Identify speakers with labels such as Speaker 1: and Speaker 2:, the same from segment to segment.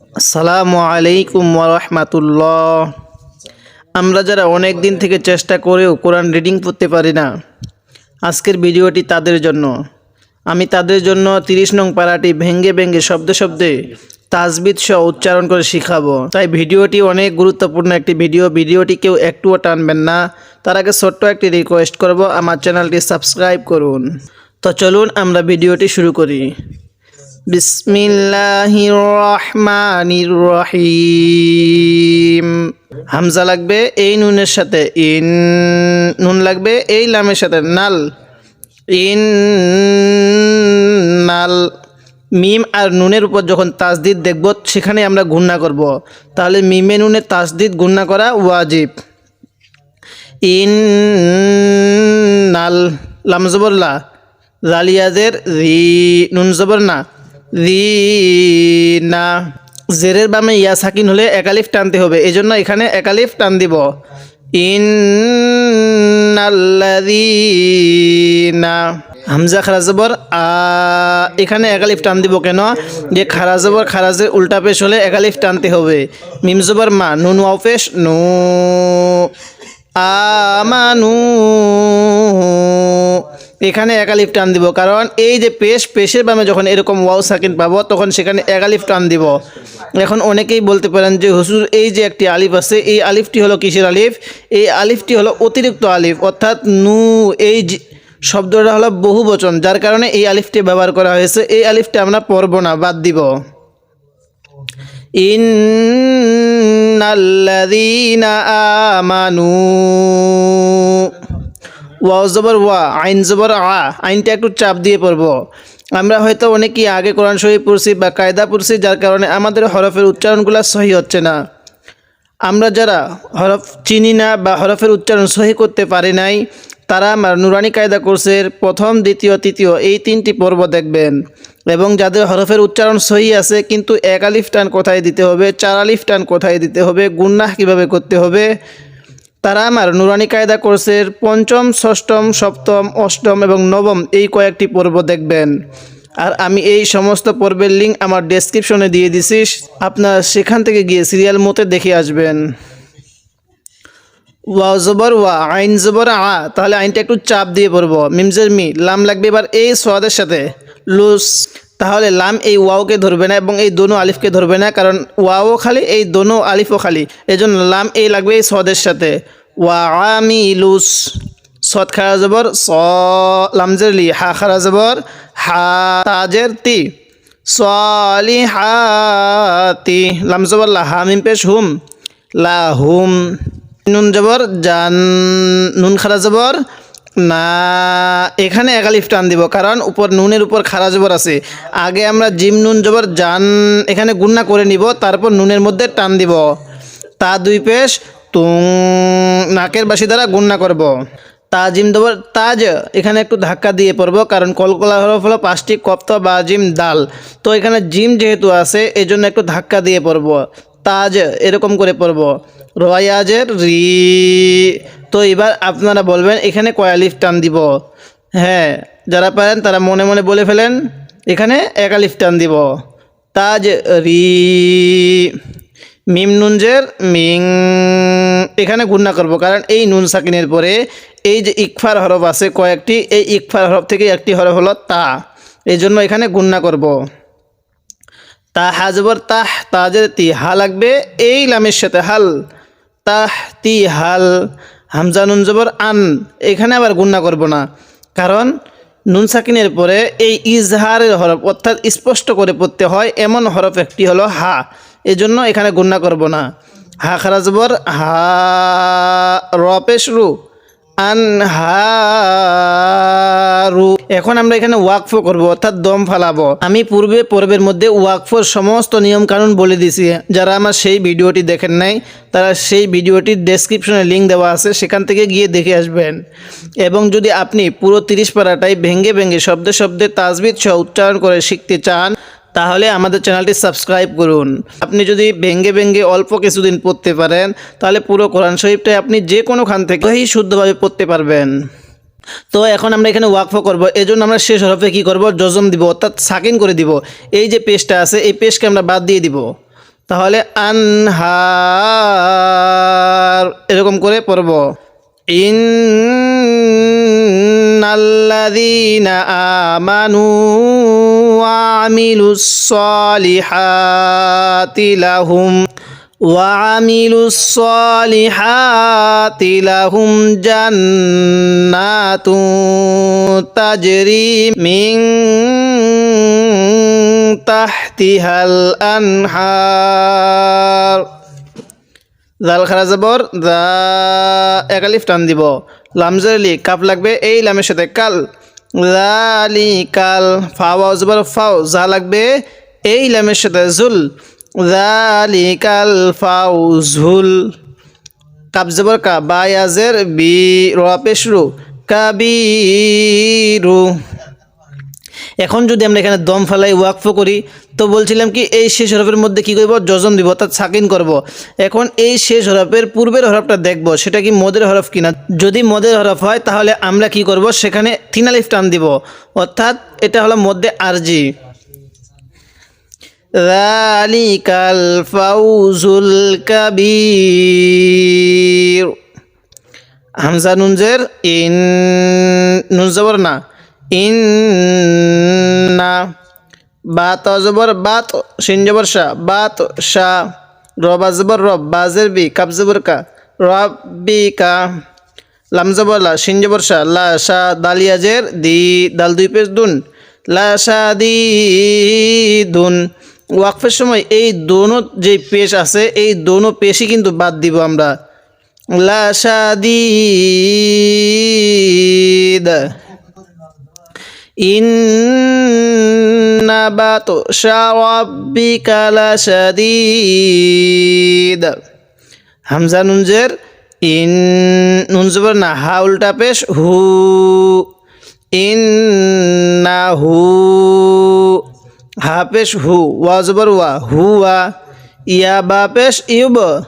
Speaker 1: আসসালামু আলাইকুম রহমাতুল্লাহ। আমরা যারা অনেক দিন থেকে চেষ্টা করেও কোরআন রিডিং পড়তে পারি না, আজকের ভিডিওটি তাদের জন্য। আমি তাদের জন্য তিরিশ নং পাড়াটি ভেঙ্গে ভেঙ্গে শব্দে শব্দে তাজবিদ সহ উচ্চারণ করে শিখাবো। তাই ভিডিওটি অনেক গুরুত্বপূর্ণ একটি ভিডিও। ভিডিওটি কেউ একটুও টানবেন না। তার আগে ছোট্ট একটি রিকোয়েস্ট করব, আমার চ্যানেলটি সাবস্ক্রাইব করুন। তো চলুন আমরা ভিডিওটি শুরু করি। বিসমিল্লাহির রহমানির রহিম হামজা লাগবে এই নুনের সাথে, ইন নুন লাগবে এই লামের সাথে, নাল। ইন নাল। মিম আর নুনের উপর যখন তাসদিদ দেখব, সেখানে আমরা গুণনা করব। তাহলে মিমে নুনে তাসদিদ গুণনা করা ওয়াজিব। ইন নাল। লাম জবরলা জালিয়াজের রি নুন জবর না। রি না জেরের বামে ইয়া সাকিন হলে একালিফ টানতে হবে এই জন্য এখানে একালিফ টান দিব। ইন না হামজা খারাজবর এখানে একালিফ টান দিব কেন? যে খারাজবর খারাজের উল্টা পেশ হলে একালিফ টানতে হবে। মিম জবর মা, নুন পেশ, নু আমানু এখানে একালিফ টান দিব, কারণ এই যে পেশ, পেশের বামে যখন এরকম ওয়াও সাকিন পাবো, তখন সেখানে একালিফ টান দিব। এখন অনেকেই বলতে পারেন যে হুসুর এই যে একটি আলিফ আছে, এই আলিফটি হলো কিসের আলিফ? এই আলিফটি হলো অতিরিক্ত আলিফ, অর্থাৎ নু, এই শব্দটা হলো বহু বচন যার কারণে এই আলিফটি ব্যবহার করা হয়েছে। এই আলিফটি আমরা পড়ব না, বাদ দিব। ইন্নাল্লাযীনা আমানু ওয়াও জবর ওয়া, আইন জবর আ, আইনটা একটু চাপ দিয়ে পড়ব। আমরা হয়তো অনেকেই আগে কোরআন শরীফ পড়ছি বা কায়দা পড়ছি, যার কারণে আমাদের হরফের উচ্চারণগুলো সহি হচ্ছে না। আমরা যারা হরফ চিনি না বা হরফের উচ্চারণ সহি করতে পারি নাই, তারা আমার নুরানি কায়দা কোর্সের প্রথম, দ্বিতীয়, তৃতীয় এই তিনটি পর্ব দেখবেন। এবং যাদের হরফের উচ্চারণ সহি আছে, কিন্তু এক আলিফ টান কোথায় দিতে হবে, চার আলিফ টান কোথায় দিতে হবে, গুন্নাহ কীভাবে করতে হবে তারা আমার নুরানি কায়দা কোর্সের পঞ্চম, ষষ্ঠম, সপ্তম, অষ্টম এবং নবম এই কয়েকটি পর্ব দেখবেন। আর আমি এই সমস্ত পর্বের লিঙ্ক আমার ডেসক্রিপশনে দিয়ে দিছি, আপনার সেখান থেকে গিয়ে সিরিয়াল মতে দেখে আসবেন। ওয়া জবর ওয়া আইন জবর আ, তাহলে আইনটা একটু চাপ দিয়ে পড়ব। মিমজের মি, লাম লাগবে এবার এই সোয়াদের সাথে। লুস তাহলে লাম এই ওয়াওকে ধরবে না এবং এই দোনো আলিফকে ধরবে না, কারণ ওয়াও খালি, এই দোনো আলিফও খালি। এই জন্য লাম এই লাগবে এই সদের সাথে। ওয়া আমি লুস সদ খারা জবর, স লামজের লি, হা খারা জবর, হা তাজের তি। সলি হাতি লাম জবর লা হামিম পেশ হুম। লা হুম, নুন জবর, জান, নুন খারা জবর না, এখানে একালিফ টান দিব, কারণ উপর নুনের উপর খারা জবর আছে। আগে আমরা জিম নুন জবর জান, এখানে গুন্না করে নিব, তারপর নুনের মধ্যে টান দিব। তা দুই পেশ তুং, নাকের বাসি দ্বারা গুন্না করব। তাজিম দেবর তাজ এখানে একটু ধাক্কা দিয়ে পড়ব, কারণ কলকলা হরফ হলো পাঁচটি কপ্ত বা জিম দাল। তো এখানে জিম যেহেতু আছে এই জন্য একটু ধাক্কা দিয়ে পড়ব। তাজ এরকম করে পড়ব। রয়াজের রি। তো এবার আপনারা বলবেন, এখানে কয়ালিফ টান দিব? হ্যাঁ যারা পারেন তারা মনে মনে বলে ফেলেন, এখানে একালিফ টান দিব। তাজ রি। মিম নুনজের মিং। এখানে গুণনা করব, কারণ এই নুন সাকিনের পরে এই যে ইকফার হরফ আছে কয়েকটি, এই ইকফার হরফ থেকে একটি হরফ হলো তা। এই জন্য এখানে গুণনা করব। তা হাজবর তাহ, তাজের তি হা লাগবে, এই লামের সাথে হাল। তাহ তি হাল হামজা নুন জবর আন, এখানে আবার গুণা করব না। কারণ নুন সাকিনের পরে এই ইজহারের হরফ অর্থাৎ স্পষ্ট করে পড়তে হয়, এমন হরফ একটি হলো হা। এজন্য এখানে গুণা করব না। হা খারাজবর হা, রু আন হারু এখন আমরা এখানে ওয়াকফ করব, অর্থাৎ দম ফালাবো। আমি পূর্বে পর্বের মধ্যে ওয়াকফর সমস্ত নিয়ম কানুন বলে দিছি। যারা আমার সেই ভিডিওটি দেখেন নাই, তারা সেই ভিডিওটির ডেসক্রিপশনে লিঙ্ক দেওয়া আছে, সেখান থেকে গিয়ে দেখে আসবেন। এবং যদি আপনি পুরো তিরিশ পারাটাই ভেঙ্গে ভেঙ্গে শব্দে শব্দে তাজবিদ সহ উচ্চারণ করে শিখতে চান তাহলে আমাদের চ্যানেলটি সাবস্ক্রাইব করুন। আপনি যদি ভেঙ্গে ভেঙ্গে অল্প কিছুদিন পড়তে পারেন, তাহলে পুরো কোরআন শরীফটাই আপনি যে কোনো খান থেকেই শুদ্ধভাবে পড়তে পারবেন। তো এখন আমরা এখানে ওয়াকফ করব। এই জন্য আমরা শেষ হরফে কী করব? জজম দিব, অর্থাৎ সাকিন করে দিব। এই যে পেজটা আছে, এই পেজকে আমরা বাদ দিয়ে দিব। তাহলে আনহার, এরকম করে পড়ব। ইন্নাল্লাযীনা আমানু ওয়া আমিলুস সালিহাতি লাহুম وعملوا الصالحات لهم جنات تجري من تحتها الأنهار জাল খারা যাবর দা একালিফ টান দিব লামজালি কাপ লাগবে এই লামের সাথে কাল লালি কাল ফাওয়া জবর ফাও, যা লাগবে এই লামের সাথে জুল। লালিকাল ফাও ঝুল কাবজবর কা কা আজের বি রা। পেশরু কাবিরু। এখন যদি আমরা এখানে দম ফালাই, ওয়াকফ করি, তো বলছিলাম কি, এই শেষ হরফের মধ্যে কি করব? যজন দিব, অর্থাৎ সাকিন করব। এখন এই শেষ হরফের পূর্বের হরফটা দেখব, সেটা কি মদের হরফ কিনা? যদি মদের হরফ হয়, তাহলে আমরা কি করব? সেখানে থিনালিফ টান দিব। অর্থাৎ এটা হলো মধ্যে আরজি। রালিকাল ফাউজুল হামজা নুনজের ইন নুন জবর না। ইন না বাত জবর বাত, শিন জবর শাহ বাত শাহ রবা জবর রব বাজের বি কাব জবর কা রব্বি কা, লাম জবর লা, শিন জবর শাহ লা শাহ দালিয়াজের দি, দাল দুই পেশ দুন, লা শাহ দি, দুন। ওয়াকফের সময় এই দোনো যে পেশ আছে, এই দোনো পেশই কিন্তু বাদ দিব আমরা। লা শাদিদ হামজা নুনজের ইন নুন জবর না, হা উল্টা পেশ, হু। ইন্না হু। হা পেশ, হু। ওয়াজবর ওয়া জবর ওয়া ইয়া বা পেশ, ইউব।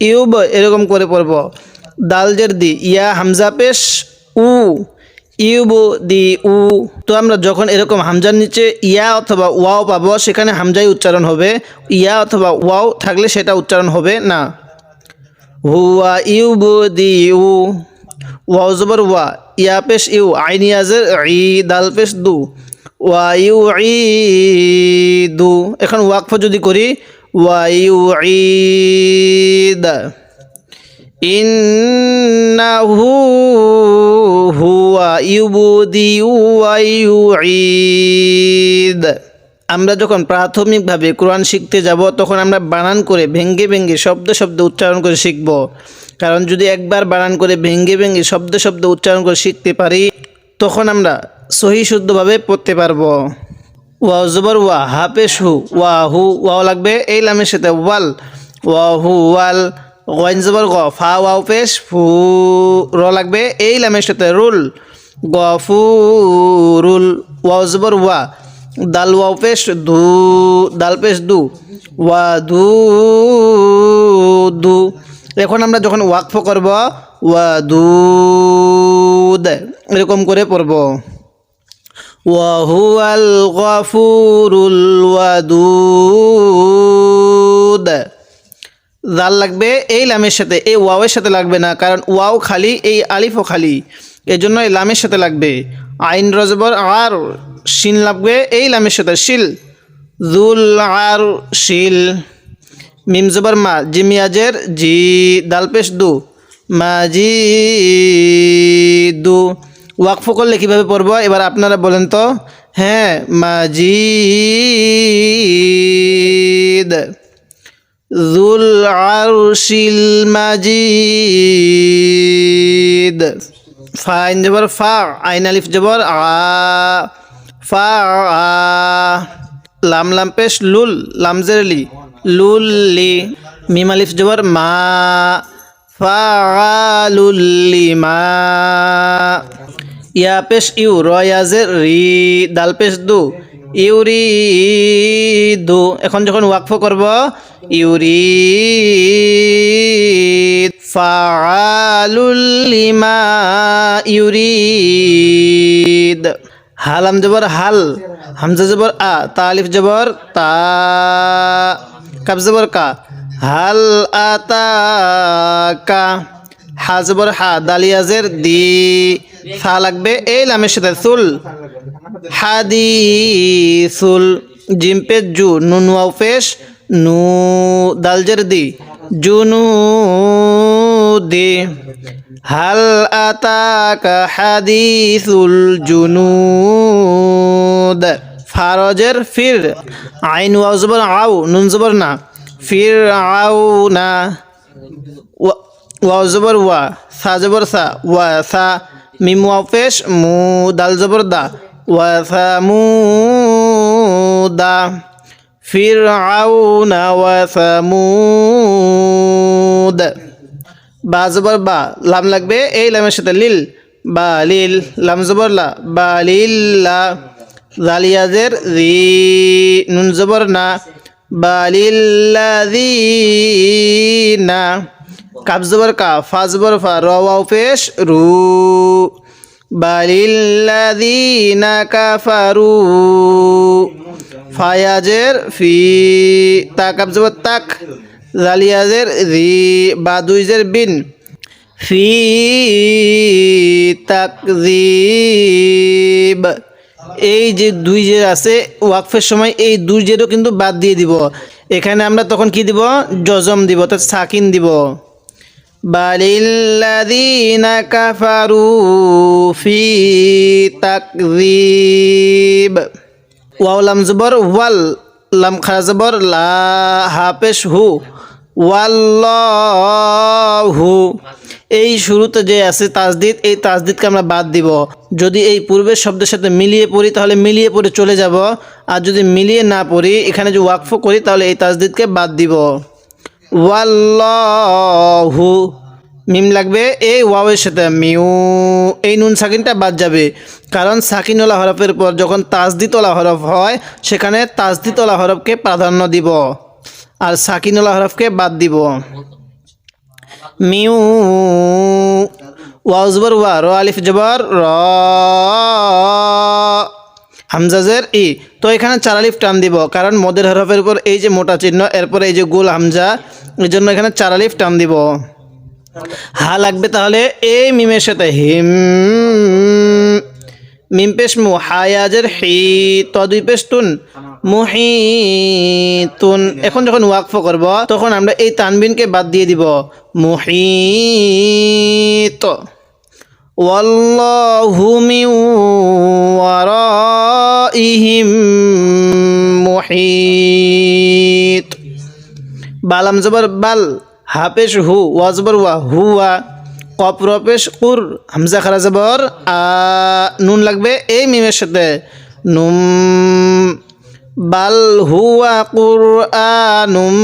Speaker 1: ইউব, এরকম করে পড়ব। দালজের দি, ইয়া হামজা পেশ, উ। ইউবু দি উ। তো আমরা যখন এরকম হামজার নিচে ইয়া অথবা ওয়াও পাবো, সেখানে হামজাই উচ্চারণ হবে। ইয়া অথবা ওয়াও থাকলে সেটা উচ্চারণ হবে না। হুয়া ইউবু দি উ। ওয়াও জবর ওয়া। ইয়া পেশ ইউ। আইনিয়াজের ই দাল পেশ দু। ওয়া ইউ ই দু এখন ওয়াকফ যদি করি, ওয়া ইউ ঈদ। ইন্নাহু হুয়া ইউবুদিউ ওয়া ইউঈদ। আমরা যখন প্রাথমিকভাবে কোরআন শিখতে যাব, তখন আমরা বানান করে ভেঙ্গে ভেঙ্গে শব্দ শব্দ উচ্চারণ করে শিখব। কারণ যদি একবার বানান করে ভেঙ্গে ভেঙ্গে শব্দ শব্দ উচ্চারণ করে শিখতে পারি, তখন আমরা সহি শুদ্ধভাবে পড়তে পারব। ওয়া জবর ওয়া হাফেশ হু, ওয়া হু, ওয়াও লাগবে, এই লামের সাথে ওয়াল ওয়া হু, ওয়াল গঞ্জবর জবর গ, ফা, ওয়াও, পেশ, ফু, র লাগবে। এই লামের সাথে রুল। গ, ফু, রুল, ওয়াও জবর ওয়া। দাল, ওয়াও, পেশ, দু, দাল, পেশ, দু। ওয়া, দু দু। এখন আমরা যখন ওয়াকফ করব, ওয়া, দু, দে, এরকম করে পড়ব। ওয়াহুয়াল গফুরুল ওয়াদুদ। জাল লাগবে, এই লামের সাথে, এই ওয়াওয়ের সাথে লাগবে না, কারণ ওয়াও খালি, এই আলিফও খালি। এই জন্য এই লামের সাথে লাগবে। আইন রজবর আর শিন লাগবে, এই লামের সাথে শিল। জুল আর শিল। মিম জবর মা জিমিয়াজের জি দালপেশ দু। মা জি দু। ওয়াকফ করলে কীভাবে পড়ব? এবার আপনারা বলেন তো। হ্যাঁ মাজিদ জুল আরশিল মাজিদ। ফা আইন জবর ফা, আইন আলিফ জবর আ, ফা লাম লাম পেশ, লুল লামজেরলি লুল লি। মিম আলিফ জবর মা ফালুল্লি মা। ইয়া পেশ ইউ রয়াজের রি, দাল পেশ দু। দু এখন যখন ওয়াকফ করব ইউরি ফালুল্লিমা ইউরিদ। হালাম জবর হাল, হামজা জবর আ তালিফ জবর তা কাবজবর কা। হাল আতাকা হাজবর হা দালিয়াজের দি। সা লাগবে, এই লামের সাথে সুল। হাদিসুল জিম পেশ জু, নুন ওয়াও পেশ নু দালজের দি জুনু দি হাল আতাকা হাদিসুল জুনুদ। ফারজের ফির, আইন ওয়াও জবর আউ নুন জবর না। ফির আউ না, ওয়া- ওয়াও জবর ওয়া, সা জবর সা, ওয়া সা মিম ওয়াও পেশ মু দাল জবর দা ওয়া সা মু ফির আউ না ওয়া সা মু বা জবর বা, লাম লাগবে, এই লামের সাথে লিল, বা লিল, লাম জবর লা, বা লিল্লা জালিয়াজের রি নুন জবর না। লিল্লাযিনা কাব জবর কা ফা জবর ফা র ওয়াও পেশ, রু। বালিল্লাযিনা কাফারু। ফায়াজের ফি, তা কাব জবর তাক। জালিয়াজের রি বা দুইজের বিন। ফি তাকজিব এই যে দুই জের আছে, ওয়াকফের সময় এই দুই জেরও কিন্তু বাদ দিয়ে দিব। এখানে আমরা তখন কি দিব? জজম দিব, অর্থাৎ সাকিন দিব। লাম জবর, ওয়াল লাম খারা জবর, লা হাফেশ হু। ওয়াল্লাহু। এই শুরুতে যে আছে তাজদিদ, এই তাজদিদকে আমরা বাদ দিব। যদি এই পূর্বের শব্দের সাথে মিলিয়ে পড়ি, তাহলে মিলিয়ে পড়ে চলে যাব। আর যদি মিলিয়ে না পড়ি, এখানে যে ওয়াকফ করি, তাহলে এই তাজদিদকে বাদ দিব। ওয়াল্লাহু, মিম লাগবে, এই ওয়াওয়ের সাথে মিউ, এই নুন সাকিনটা বাদ যাবে। কারণ সাকিনওয়ালা হরফের পর যখন তাজদিতওয়ালা হরফ হয়, সেখানে তাজদিতওয়ালা হরফকে প্রাধান্য দিব আর সাকিনওয়ালা হরফকে বাদ দিব। মিউ, ওয়াও জবর ওয়া, র আলিফ জবর, র হামজাজের ই। তো এখানে চার আলিফ টান দিব, কারণ মদের হরফের উপর এই যে মোটা চিহ্ন, এরপরে এই যে গোল হামজা, এই জন্য এখানে চার আলিফ টান দিব। হা লাগবে তাহলে এই মিমের সাথে, হিম, মিম পেশ মু হায়াজের হি, ত দুই পেশ তুন, মুহিতুন। এখন যখন ওয়াকফ করব, তখন আমরা এই তানবিনকে বাদ দিয়ে দিব, মুহিত। মুহিত। বালাম জবর বাল হাফেশ হু ওয়াজবর ওয়া হুয়া, কপ রপেশ কুর হামজা খারা জবর নুন লাগবে এই মিমের সাথে। নুম, বাল হুয়া কুর নুম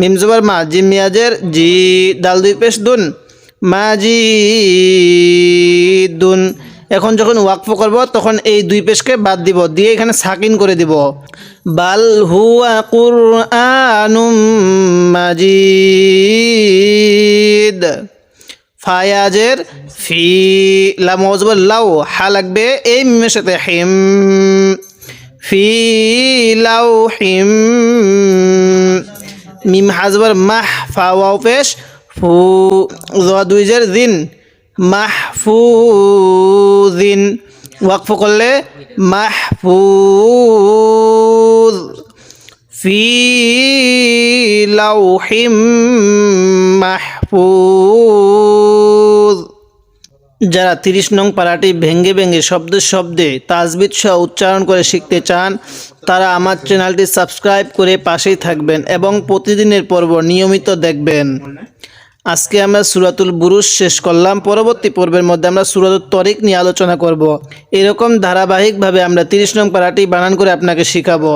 Speaker 1: মিম জবর মা, জিম মিয়াজের জি, দাল দুই পেশ দুন মা জি এখন যখন ওয়াকফ করব, তখন এই দুই পেশকে বাদ দিব, দিয়ে এখানে সাকিন করে দিব। বাল হুয়া কুরআনুম মাজিদ। ফায়াজের ফি, লাম ওয়াজবর লাউ, হা লাগবে এই মিমের সাথে হিম। ফি লাউ হিম। মিম হাজবর মাহ, ফা, ওয়াও পেশ ফু জোয়া দুই জের দিন মাহফুদিন ওয়াকফ করলে মাহফুজ। ফি লাউহিম মাহফুজ। যারা তিরিশ নং পাড়াটি ভেঙ্গে ভেঙ্গে শব্দে শব্দে তাজবিদ সহ উচ্চারণ করে শিখতে চান, তারা আমার চ্যানেলটি সাবস্ক্রাইব করে পাশেই থাকবেন এবং প্রতিদিনের পর্ব নিয়মিত দেখবেন। আজকে আমরা সুরাতুল বুরুজ শেষ করলাম। পরবর্তী পর্বের মধ্যে আমরা সুরাতুল তরিক নিয়ে আলোচনা করব। এরকম ধারাবাহিকভাবে আমরা তিরিশ নং পাড়াটি বানান করে আপনাকে শেখাবো।